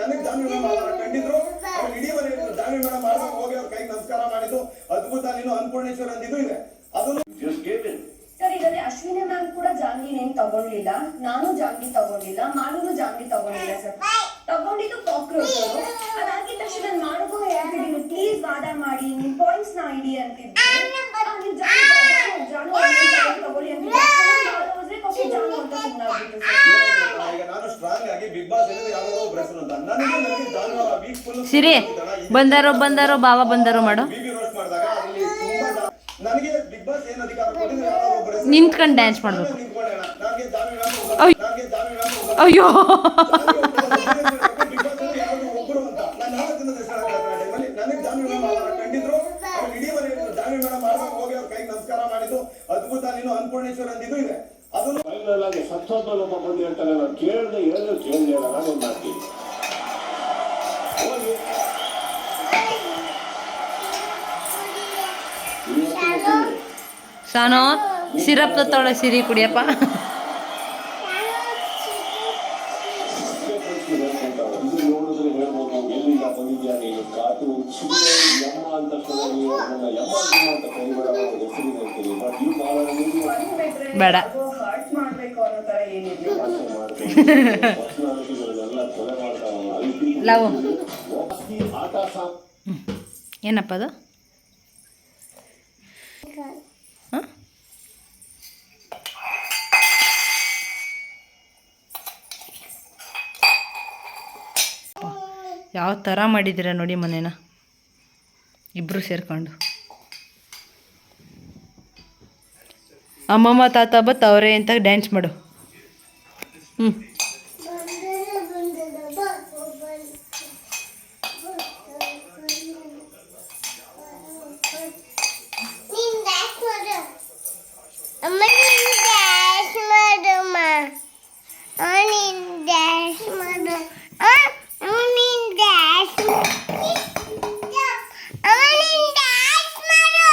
ನನಗೆ ಜಾನ್ವಿ ಮೇಡಮ್ ಅವ್ರು ಇಡೀ ಮನೆ ಮೇಡಮ್ ಸಿರಿ ಬಂದಾರೋ ಬಂದಾರೋ ಬಾವ ಬಂದಾರೋ ಮಾಡು. ನಿಂತ್ಕೊಂಡು ಡ್ಯಾನ್ಸ್ ಮಾಡ್ಬೇಕು. ಅಲ್ಲಿ ಸತ್ತೋದ್ಮೇಲೆ ಒಬ್ಬ ಬಂದು ಹೇಳ್ತಾರೆ ನಾನು ಕೇಳ್ದೆ ಹೇಳಿದ್ರು ಕೇಳ್ದೆ ನಾನು ಒಂದು ಮಾಡ್ತೀನಿ ಹೋಗಿ. ಸಾನೋ ಸಿರಪ್ ತೊಳೆ ಸಿರಿ ಕುಡಿಯಪ್ಪ. ಬೇಡ. ಲವ್. ಏನಪ್ಪ ಅದು? ಯಾವ ಥರ ಮಾಡಿದ್ದೀರ ನೋಡಿ ಮನೇನ? ಇಬ್ಬರು ಸೇರ್ಕೊಂಡು. ಅಮ್ಮಮ್ಮ, ತಾತ ಬತ್ತವ್ರೆ ಅಂತ ಡ್ಯಾನ್ಸ್ ಮಾಡು. ಹ್ಞೂ ನೀನ್ ಡ್ಯಾಶ್ ಮಾಡು ಅಮ್ಮ ನೀನ್ ಡ್ಯಾಶ್ ಮಾಡಮ್ಮ ಅಮ್ಮ ನೀನ್ ಡ್ಯಾಶ್ ಮಾಡು ಆ, ಅಮ್ಮ ನೀನ್ ಡ್ಯಾಶ್ ಅಮ್ಮ ನೀನ್ ಡ್ಯಾಶ್ ಮಾಡು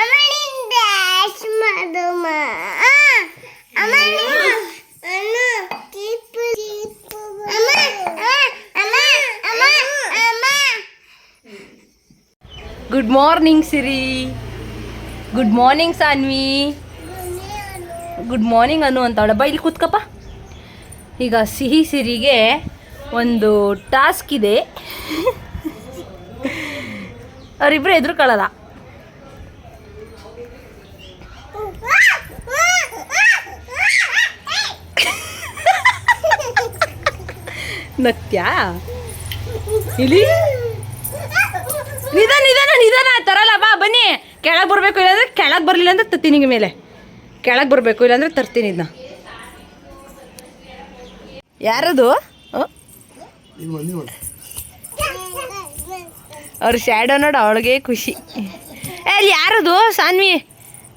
ಅಮ್ಮ ನೀನ್ ಡ್ಯಾಶ್ ಮಾಡಮ್ಮ ಆ, ಅಮ್ಮ ನೀನ್- ಅಮ್ಮ ಟಿಪ್ಪು ಟಿಪ್ಪು ಅಮ್ಮ ಅಮ್ಮ ಅಮ್ಮ ಅಮ್ಮ ಅಮ್ಮ good morning Siri good morning Sanvi good morning Anu ಅಂತವಳೆ ಬಾ ಇಲ್ಲಿ ಕೂತ್ಕಪ್ಪ. ಈಗ ಸಿಹಿ ಸಿರಿಗೆ ಒಂದು ಟಾಸ್ಕ್ ಇದೆ. ಅವರಿಬ್ಬರು ಎದುರುಕೊಳ್ಳಲ್ಲ ನತ್ಯಾ? ಇಲ್ಲಿ ನಿಧಾನ ನಿಧಾನ ನಿಧಾನ ತರಲ್ಲ ಬಾ ಬನ್ನಿ ಕೆಳಗೆ ಬರಬೇಕು ಇಲ್ಲಾಂದ್ರೆ ಕೆಳಗೆ ಬರಲಿಲ್ಲ ಅಂದ್ರೆ ತತ್ತೀನಿ ಮೇಲೆ ಕೆಳಗೆ ಬರಬೇಕು ಇಲ್ಲಾಂದ್ರೆ ತರ್ತೀನಿ ಇದನ್ನ ಯಾರದು ಅವ್ರ ಶ್ಯಾಡೋ ನೋಡು ಅವಳಿಗೆ ಖುಷಿ ಏ ಅಲ್ಲಿ ಯಾರದು ಸಾನ್ವಿ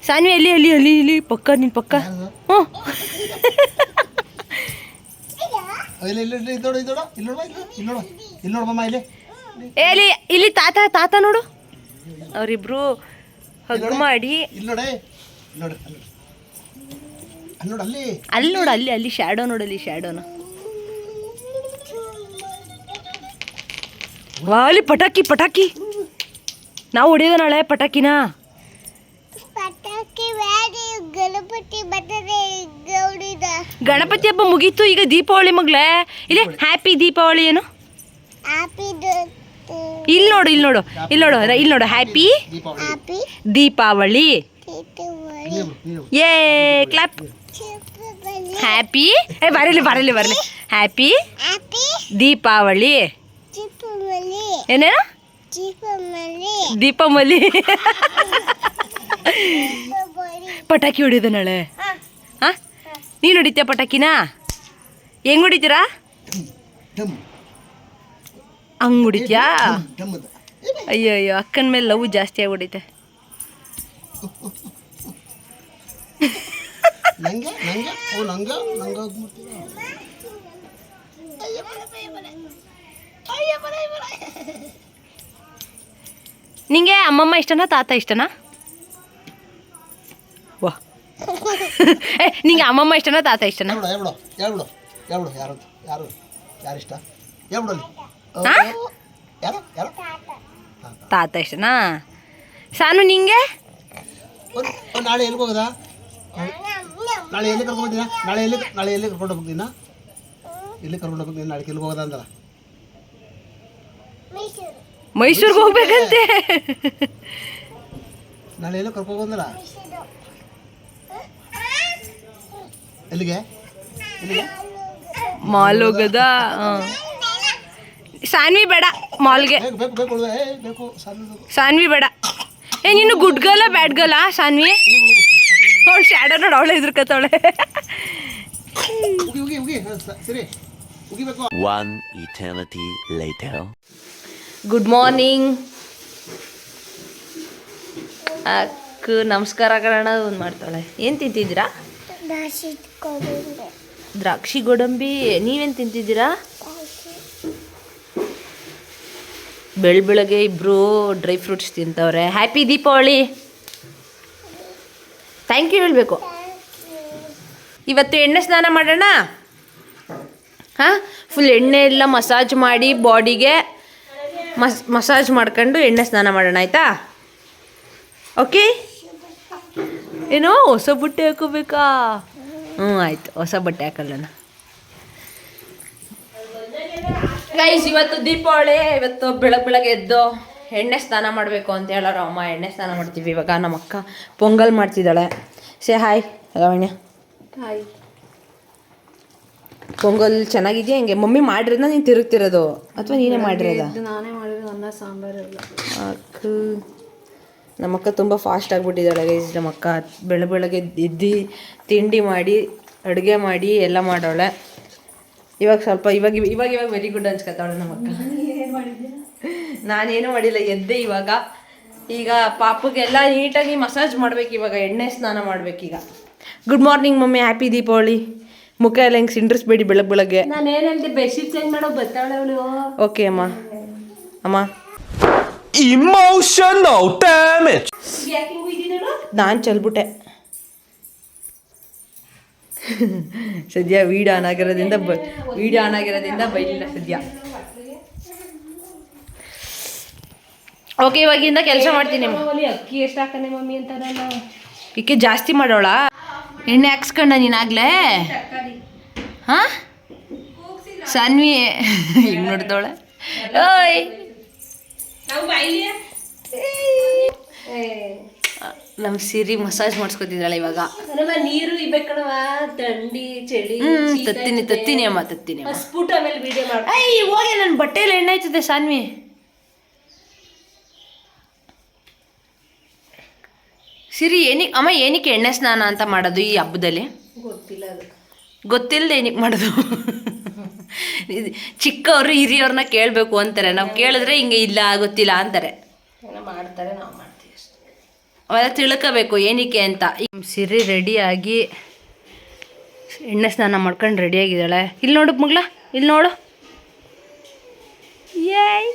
ಸಾನ್ವಿ ಅಲ್ಲಿ ಅಲ್ಲಿ ಅಲ್ಲಿ ಇಲ್ಲಿ ಪಕ್ಕ ನಿನ್ನ ಪಕ್ಕ ಹ್ಞೂ ಇಲ್ಲಿ ಇಲ್ಲಿ ಇಲ್ಲಿ ಇಲ್ಲಿ ನೋಡು ಇಲ್ಲಿ ನೋಡು ಇಲ್ಲಿ ನೋಡು ಇಲ್ಲಿ ನೋಡು ಮಮ್ಮ ಇಲ್ಲಿ ಅಲ್ಲಿ ಇಲ್ಲಿ ತಾತ ತಾತ ನೋಡು. ಅವರಿಬ್ರು ಹಗ್ ಮಾಡಿ. ಇಲ್ಲಿ ನೋಡೆ ಇಲ್ಲಿ ನೋಡು ಅಲ್ಲಿ. ನೋಡು ಅಲ್ಲಿ ಅಲ್ಲಿ ನೋಡು ಅಲ್ಲಿ ಅಲ್ಲಿ ಶ್ಯಾಡೋ ನೋಡು ಅಲ್ಲಿ ಶ್ಯಾಡೋನ ವಾ ಅಲ್ಲಿ ಪಟಾಕಿ ಪಟಾಕಿ. ನಾವು ಹೊಡಿಯೋದ ನಾಳೆ ಪಟಾಕಿನ. ಗಣಪತಿ ಹಬ್ಬ ಮುಗೀತು ಈಗ ದೀಪಾವಳಿ ಮಗ್ಲೇ. ಇಲ್ಲಿ ಹ್ಯಾಪಿ ದೀಪಾವಳಿ ಏನು? ಆಪಿದು ಇಲ್ಲಿ ನೋಡು ಇಲ್ಲಿ ನೋಡು ಇಲ್ಲಿ ನೋಡು ಇಲ್ಲಿ ನೋಡು. ಹ್ಯಾಪಿ ದೀಪಾವಳಿ. ದೀಪಾವಳಿ. ಏ ಕ್ಲಾಪ್ ಹ್ಯಾಪಿ ಏ ಬರಲಿ ಬರಲಿ ಬರಲಿ. ಹ್ಯಾಪಿ ದೀಪಾವಳಿ. ಏನೇನು? ದೀಪಮಲ್ಲಿ ಪಟಾಕಿ ಹೊಡಿಯೋದು ನಾಳೆ ಹಾಂ? ನೀನು ಹೊಡಿತೀಯ ಪಟಾಕಿನ? ಹೆಂಗ್ ಹೊಡಿತೀರಾ? ಹಂಗ್ ಅದ ಅಯ್ಯೋ ಅಯ್ಯೋ ಅಕ್ಕನ ಮೇಲೆ ಲವ್ ಜಾಸ್ತಿ ಆಗಿ ಹೊಡಿತೆ ನಂಗೆ? ಅಮ್ಮಮ್ಮ ಇಷ್ಟನಾ ತಾತ ಇಷ್ಟನಾ? ವಾ. ಏ ನಿಂಗೆ ಅಮ್ಮಮ್ಮ ಇಷ್ಟನಾ ತಾತ ಇಷ್ಟನಾ? ಯಾರು ಯಾರು ಯಾರು ಇಷ್ಟ? ಹೇಳ್ಬಿಡಲಿ ತಾತ ಇಷ್ಟನಾ ಸಾನು ನಿಂಗೆ? ನಾಳೆ ಎಲ್ಲಿಗೆ ಹೋಗೋದಾ? ನಾಳೆ ಎಲ್ಲಿ ಕರ್ಕೊಂಡು ಹೋಗ್ತೀನ ನಾಳೆ ಎಲ್ಲಿ ನಾಳೆ ಎಲ್ಲಿ ಕರ್ಕೊಂಡು ಹೋಗ್ತೀನ? ಎಲ್ಲಿ ಕರ್ಕೊಂಡು ಹೋಗ್ತೀನಿ? ನಾಳೆ ಎಲ್ಲಿಗೆ ಹೋಗೋದಾ ಮೈಸೂರು ಮೈಸೂರಿಗೆ ಹೋಗ್ಬೇಕಂತೆ. ನಾಳೆ ಎಲ್ಲಿ ಕರ್ಕೊಂಡು ಎಲ್ಲಿಗೆ? ಎಲ್ಲಿಗೆ? ಮಾಲ್ ಹೋಗದ? ಹಾಂ. ಸಾನ್ವಿ ಬೇಡ ಮಾಲ್ಗೆ. ಬೇಕು ಬೇಕು ಬೇಕು ಹುಡುಗ ಬೇಕು. ಸಾನ್ವಿ ಬೇಡ. ಏ ನೀನು good girl bad girl Sanvi? ಅವಳು ಶ್ಯಾಡೋ ನೋಡಿ ಅವಳೆ ಎದುರ್ಕತ್ತವಳೆ. ಗುಡ್ ಮಾರ್ನಿಂಗ್ ಅಕ್ಕ ನಮಸ್ಕಾರ ಕಣ ಒಂದು ಮಾಡ್ತಾಳೆ. ಏನು ತಿಂತಿದ್ದೀರಾ? ದ್ರಾಕ್ಷಿ ಗೋಡಂಬಿ. ನೀವೇನು ತಿಂತಿದ್ದೀರಾ? ಬೆಳ್ ಬೆಳಗ್ಗೆ ಇಬ್ಬರು ಡ್ರೈ ಫ್ರೂಟ್ಸ್ ತಿಂತವ್ರೆ. ಹ್ಯಾಪಿ ದೀಪಾವಳಿ. ಥ್ಯಾಂಕ್ ಯು ಹೇಳಬೇಕು. ಇವತ್ತು ಎಣ್ಣೆ ಸ್ನಾನ ಮಾಡೋಣ? ಹಾಂ? ಫುಲ್ ಎಣ್ಣೆ ಎಲ್ಲ ಮಸಾಜ್ ಮಾಡಿ ಬಾಡಿಗೆ ಮಸ್ ಮಸಾಜ್ ಮಾಡ್ಕೊಂಡು ಎಣ್ಣೆ ಸ್ನಾನ ಮಾಡೋಣ, ಆಯಿತಾ? ಓಕೆ ಏನೋ ಹೊಸ ಬಟ್ಟೆ ಹಾಕೋಬೇಕಾ? ಹ್ಞೂ ಆಯಿತು. ಹೊಸ ಬಟ್ಟೆ ಹಾಕೊಳ್ಳೋಣ ಗೈಸ್ ಇವತ್ತು ದೀಪಾವಳಿ ಇವತ್ತು ಬೆಳಗ್ಗೆ ಬೆಳಗ್ಗೆ ಎದ್ದು ಎಣ್ಣೆ ಸ್ನಾನ ಮಾಡಬೇಕು ಅಂತ ಹೇಳೋರು ಅಮ್ಮ ಎಣ್ಣೆ ಸ್ನಾನ ಮಾಡ್ತೀವಿ ಇವಾಗ. ನಮ್ಮ ಅಕ್ಕ ಪೊಂಗಲ್ ಮಾಡ್ತಿದ್ದಾಳೆ. Say hi Lavanya hi pongal ಚೆನ್ನಾಗಿದೆಯಾ ಹಿಂಗೆ? ಮಮ್ಮಿ ಮಾಡಿರೋದನ್ನ ನೀನು ತಿರುಗ್ತಿರೋದು. ಅಥವಾ ನೀನೇ ಮಾಡಿರೋದ? ನಾನೇ ಮಾಡಿರೋದು ಅನ್ನ ಸಾಂಬಾರು ಅಕ್ಕ. ನಮ್ಮಕ್ಕ ತುಂಬ ಫಾಸ್ಟ್ ಆಗಿಬಿಟ್ಟಿದ್ದಾಳೆ ಗೈಸ್ ನಮ್ಮಕ್ಕ ಬೆಳ ಬೆಳಗ್ಗೆ ಎದ್ದು ತಿಂಡಿ ಮಾಡಿ ಅಡುಗೆ ಮಾಡಿ ಎಲ್ಲ ಮಾಡೋಳೆ. ಇವಾಗ ಸ್ವಲ್ಪ ಇವಾಗ ಇವಾಗ ಇವಾಗ ವೆರಿ ಗುಡ್ ಅನ್ಸ್ಕೊತಾವಳೆ ನಮ್ಮಕ್ಕ. ನಾನೇನು ಮಾಡಿಲ್ಲ ಎದ್ದೆ ಇವಾಗ. ಈಗ ಪಾಪಗೆಲ್ಲ ನೀಟಾಗಿ ಮಸಾಜ್ ಮಾಡ್ಬೇಕು ಇವಾಗ ಎಣ್ಣೆ ಸ್ನಾನ ಮಾಡ್ಬೇಕೀಗ. Good morning mummy happy Deepavali. ಮುಖ ಎಲ್ಲ ಹೆಂಗೆ ಸಿಂಡ್ರಿಸ್ಬೇಡಿ ಬೆಳಗ್ಗೆ ಬೆಳಗ್ಗೆ. ನಾನು ಏನು ಹೇಳ್ದೆ ಬೆಡ್ಶೀಟ್ ಚೇಂಜ್ ಮಾಡೋ ಬರ್ತಾಳೆ ಅವಳು. ಓಕೆ ಅಮ್ಮ. ಅಮ್ಮ. Emotional ಡ್ಯಾಮೇಜ್ ನಾನು ಚಲ್ಬಿಟ್ಟೆ. ಸದ್ಯ ವೀಡಿಯೋ ಆನ್ ಆಗಿರೋದ್ರಿಂದ ಬ ವೀಡಿಯೋ ಆನ್ ಆಗಿರೋದ್ರಿಂದ ಬೈಲಿಲ್ಲ ಸದ್ಯ. ಓಕೆ ಇವಾಗಿಂದ ಕೆಲಸ ಮಾಡ್ತೀನಿ ಅಕ್ಕಿ ಎಷ್ಟು ಹಾಕನೆ ಮಮ್ಮಿ ಅಂತ ಇಕ್ಕೆ ಜಾಸ್ತಿ ಮಾಡೋಳ? ಎಣ್ಣೆ ಹಾಕ್ಸ್ಕೊಂಡ ನೀನಾಗ್ಲೇ ಹಾ? ಸನ್ವಿ ಹಿಂಗೆ ನೋಡ್ತಾವಳೆ ಓಯ್. ನಮ್ಮ ಸಿರಿ ಮಸಾಜ್ ಮಾಡಿಸ್ಕೊತಿದ್ರಲ್ಲ ಇವಾಗ. ನೀರು ಇಬೇಕಣವ ಥಂಡಿ ಚಳಿ ಹ್ಮ್ ತತ್ತೀನಿ ತತ್ತೀನಿ ಅಮ್ಮ ತತ್ತೀನಿ ಸ್ಫುಟ ವಿಡಿಯೋ ಮಾಡ. ಹೋಗಿ ನನ್ನ ಬಟ್ಟೆಯಲ್ಲಿ ಎಣ್ಣೆ ಆಯ್ತದೆ ಸಾನ್ವಿ. ಸಿರಿ ಏನಿಕ್ ಅಮ್ಮ ಏನಕ್ಕೆ ಎಣ್ಣೆ ಸ್ನಾನ ಅಂತ ಮಾಡೋದು ಈ ಹಬ್ಬದಲ್ಲಿ? ಗೊತ್ತಿಲ್ಲ ಅದು. ಗೊತ್ತಿಲ್ಲದೆ ಏನಕ್ಕೆ ಮಾಡೋದು? ಚಿಕ್ಕವರು ಹಿರಿಯವ್ರನ್ನ ಕೇಳಬೇಕು ಅಂತಾರೆ. ನಾವು ಕೇಳಿದ್ರೆ ಹಿಂಗೆ ಇಲ್ಲ ಗೊತ್ತಿಲ್ಲ ಅಂತಾರೆ. ಮಾಡ್ತಾರೆ ನಾವು ಅವೆಲ್ಲ ತಿಳ್ಕೋಬೇಕು, ಏನಕ್ಕೆ ಅಂತ. ಸಿರಿ ರೆಡಿಯಾಗಿ ಎಣ್ಣೆ ಸ್ನಾನ ಮಾಡ್ಕೊಂಡು ರೆಡಿಯಾಗಿದ್ದಾಳೆ. ಇಲ್ಲಿ ನೋಡು ಮಗ್ಲ ಇಲ್ಲಿ ನೋಡು. ಏಯ್.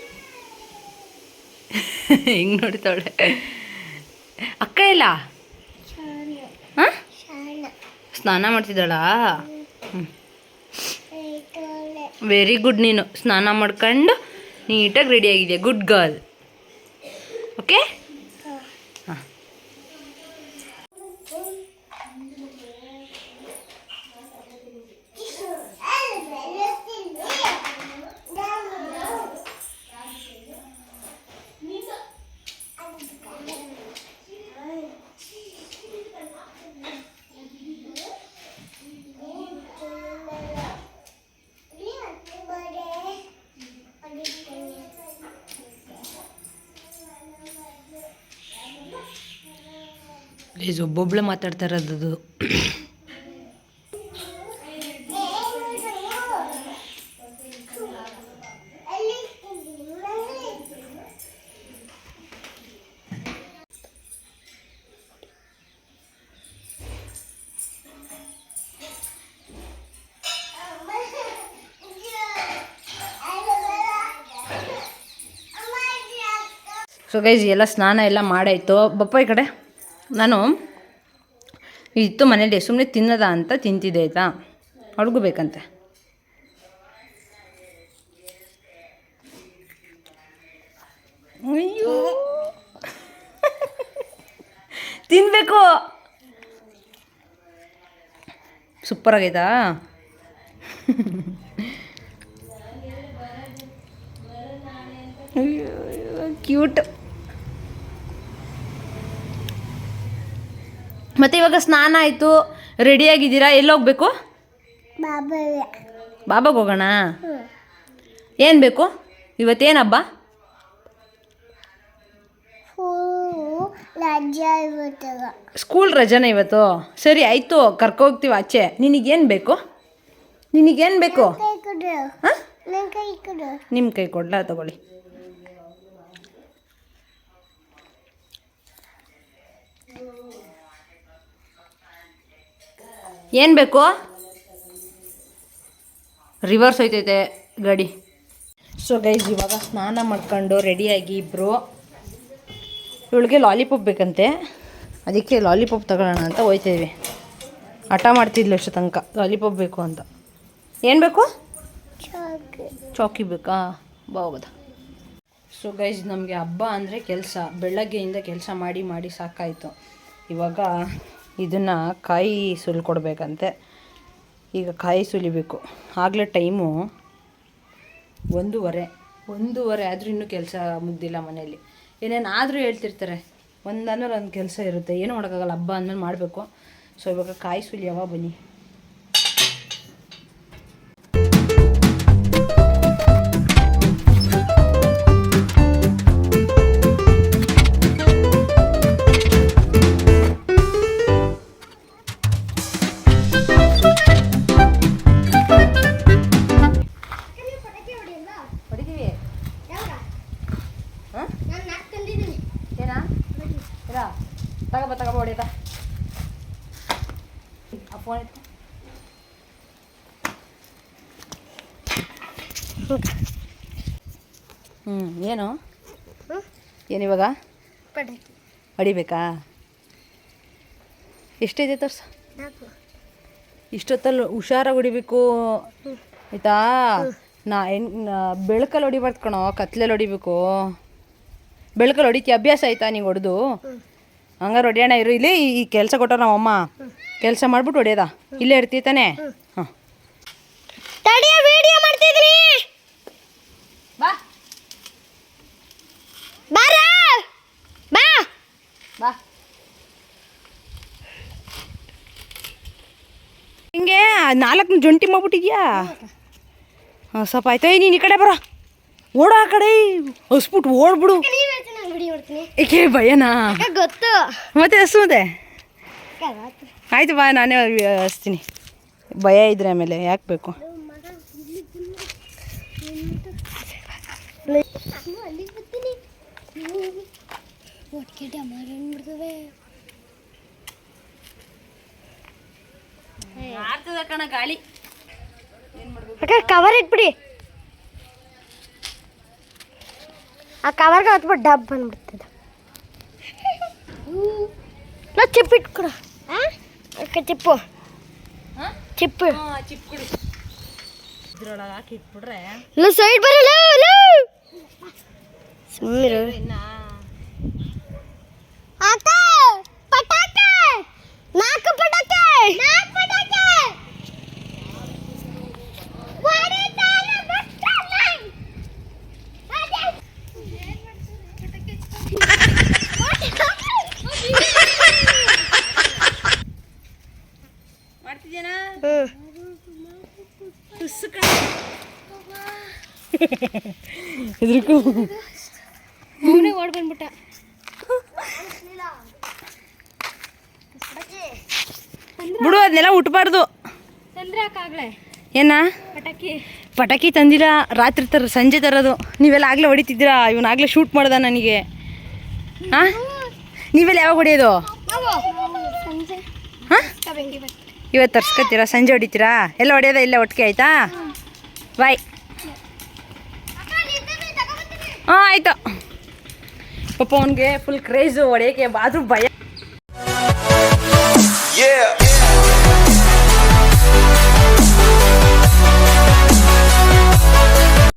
ಹಿಂಗೆ ನೋಡ್ತಾಳೆ. ಅಕ್ಕ ಇಲ್ಲ? ಹಾಂ? ಸ್ನಾನ ಮಾಡ್ತಿದ್ದಾಳಾ? ವೆರಿ ಗುಡ್ ನೀನು. ಸ್ನಾನ ಮಾಡ್ಕೊಂಡು ನೀಟಾಗಿ ರೆಡಿಯಾಗಿದೆಯಾ ಗುಡ್ ಗರ್ಲ್ ಓಕೆ ಪ್ಲೀಸ್ ಒಬ್ಬೊಬ್ಳೆ ಮಾತಾಡ್ತಾ ಇರೋದು ಸೊ ಗೈಸ್ ಎಲ್ಲ ಸ್ನಾನ ಎಲ್ಲ ಮಾಡಾಯಿತು. ಬಪ್ಪ ಈ ಕಡೆ. ನಾನು ಇತ್ತು ಮನೇಲಿ ಸುಮ್ಮನೆ ತಿನ್ನದ ಅಂತ ತಿಂತಿದ್ದೆ, ಆಯಿತಾ? ಅಡುಗು ಬೇಕಂತೆ ಅಯ್ಯೋ. ತಿನ್ನಬೇಕು ಸೂಪರ್ ಆಗೈತಾ? ಕ್ಯೂಟ್. ಮತ್ತೆ ಇವಾಗ ಸ್ನಾನ ಆಯಿತು. ರೆಡಿಯಾಗಿದ್ದೀರಾ ಎಲ್ಲಿ ಹೋಗ್ಬೇಕು? ಬಾಬಾಗೆ. ಹೋಗೋಣ? ಏನು ಬೇಕು? ಇವತ್ತೇನು ಹಬ್ಬ? ಸ್ಕೂಲ್ ರಜಾನ ಇವತ್ತು? ಸರಿ ಆಯಿತು. ಕರ್ಕೋಗ್ತೀವಿ ಆಚೆ. ನಿನಗೇನು ಬೇಕು? ನಿನಗೇನು ಬೇಕು? ನಿಮ್ಮ ಕೈ ಕೊಡ್ಲಾ? ತಗೊಳ್ಳಿ. ಏನು ಬೇಕು? ರಿವರ್ಸ್ ಹೋಯ್ತೈತೆ, ಗಾಡಿ. ಸೊ ಗೈಸ್ ಇವಾಗ ಸ್ನಾನ ಮಾಡ್ಕೊಂಡು ರೆಡಿಯಾಗಿ ಇಬ್ಬರು ಇವಳಿಗೆ ಲಾಲಿಪಾಪ್ ಬೇಕಂತೆ. ಅದಕ್ಕೆ ಲಾಲಿಪಾಪ್ ತಗೊಳ್ಳೋಣ ಅಂತ ಹೋಯ್ತಿದ್ವಿ ಹಠ ಮಾಡ್ತಿದ್ಲು ಅಷ್ಟು ತನಕ. ಲಾಲಿಪಾಪ್ ಬೇಕು ಅಂತ. ಏನು ಬೇಕು? ಚಾಕು ಬೇಕಾ? ಹೋಗೋದ ಸೊ ಗೈಸ್ ನಮಗೆ ಹಬ್ಬ ಅಂದರೆ ಕೆಲಸ. ಬೆಳಗ್ಗೆಯಿಂದ ಕೆಲಸ ಮಾಡಿ ಮಾಡಿ ಸಾಕಾಯಿತು. ಇವಾಗ ಇದನ್ನು ಕಾಯಿ ಸುಲ್ಕೊಡ್ಬೇಕಂತೆ ಈಗ ಕಾಯಿ ಸುಲಿಬೇಕು. ಆಗಲೇ ಟೈಮು ಒಂದೂವರೆ. ಒಂದೂವರೆ ಆದರೂ ಇನ್ನೂ ಕೆಲಸ ಮುಗ್ದಿಲ್ಲ ಮನೆಯಲ್ಲಿ. ಏನೇನು ಆದರೂ ಹೇಳ್ತಿರ್ತಾರೆ. ಒಂದಾದ್ಮೇಲೆ ಒಂದು ಕೆಲಸ ಇರುತ್ತೆ. ಏನು ಮಾಡೋಕ್ಕಾಗಲ್ಲ. ಹಬ್ಬ ಅಂದಮೇಲೆ ಮಾಡಬೇಕು. ಸೊ ಇವಾಗ ಕಾಯಿ ಸುಲಿಯವ ಬನ್ನಿ? ಹ್ಞೂ ಏನು? ಏನಿವಾಗ ಇವಾಗ? ಹೊಡಿಬೇಕಾ? ಎಷ್ಟಿದೆ ತೋರ್ಸ. ಇಷ್ಟೊತ್ತಲ್ಲಿ ಹುಷಾರಾಗಿ ಹೊಡಿಬೇಕು. ಆಯ್ತಾ? ನಾ ಎನ್ ಬೆಳಕಲ್ಲಿ ಹೊಡಿಬಾರ್ದು ಕಣೋ ಕತ್ಲಲ್ಲಿ ಹೊಡಿಬೇಕು. ಬೆಳಕಲ್ಲಿ ಹೊಡಿತಿ ಅಭ್ಯಾಸ ಆಯ್ತಾ ನೀವು ಹೊಡೆದು? ಹಂಗಾರೆ ಹೊಡಿಯೋಣ ಇರು ಇಲ್ಲಿ ಈ ಕೆಲಸ ಕೊಟ್ಟ ನಮ್ಮಮ್ಮ ಕೆಲಸ ಮಾಡ್ಬಿಟ್ಟು ಹೊಡಿಯೋದ. ಇಲ್ಲೇ ಇರ್ತೀತಾನೆ ತಾನೇ? ಹಾಂ. ಬಾ. ಬಾರ. ಬಾ. ಬಾ. ಹಿಂಗೆ ನಾಲ್ಕು ಜೊಂಟಿ ಮಾಡ್ಬಿಟ್ಟಿದ್ಯಾ? ಹಾಂ ಸ್ವಲ್ಪ ಆಯ್ತಾ. ನೀನು ಈ ಕಡೆ ಬರ. ಓಡ ಆ ಕಡೆ. ಹಸ್ಬಿಟ್ಟು ಓಡ್ಬಿಡು. ಏಕೆ ಭಯನಾ? ಗೊತ್ತು. ಮತ್ತೆ ಹಸು ಮತ್ತೆ? ಆಯ್ತು ಬಾ ನಾನೇ ಹಸ್ತೀನಿ ಭಯ ಇದ್ರೆ ಆಮೇಲೆ ಯಾಕೆ ಬೇಕು? ಗಾಳಿ ಅಕ್ಕ ಕವರ್ ಇಟ್ಬಿಡಿ ಆ ಕವರ್ಗೆ ಹತ್ಬಿಟ್ಟು ಡಬ್ ಬಂದ್ಬಿಡ್ತದ ನಾ ಚಿಪ್ ಇಟ್ಕೊಡ ಅಕ್ಕ ಚಿಪ್ಪು ಚಿಪ್ಪು ಚಿಪ್ ಕುಡಿ ಇದ್ರೊಳಗೆ ಹಾಕಿ ಇಟ್ಬಿಟ್ರೆ ಇಲ್ಲ ಸೈಡ್ ಬರಲ್ಲ ಸುಮ್ಮನೆ ಹೆದರ್ಕು. ಅವನೇ ಓಡ್ ಬಂದ್ಬಿಟ್ಟ. ಬಿಡು ಅದನ್ನೆಲ್ಲ ಉಟ್ಬಾರ್ದು. ತಂದ್ರೆ ಅಕ್ಕಾಗ್ಲೇ ಏನ? ಪಟಾಕಿ. ಪಟಾಕಿ ತಂದಿಲ್ಲ ರಾತ್ರಿ ತರ ಸಂಜೆ ತರೋದು. ನೀವೆಲ್ಲ ಆಗಲೇ ಹೊಡಿತಿದ್ದೀರಾ? ಇವನಾಗಲೇ ಶೂಟ್ ಮಾಡ್ದ ನನಗೆ. ಹಾಂ ನೀವೆಲ್ಲ ಯಾವಾಗ ಹೊಡಿಯೋದು? ಹಾಂ? ಇವತ್ತು ತರ್ಸ್ಕೊತೀರಾ? ಸಂಜೆ ಹೊಡಿತೀರಾ? ಎಲ್ಲ ಹೊಡೆಯೋದ ಇಲ್ಲ ಒಟ್ಟಿಗೆ ಆಯ್ತಾ? ಬಾಯ್. हाँ आयता पपा फुल क्रेज वड़े के बाद भैया.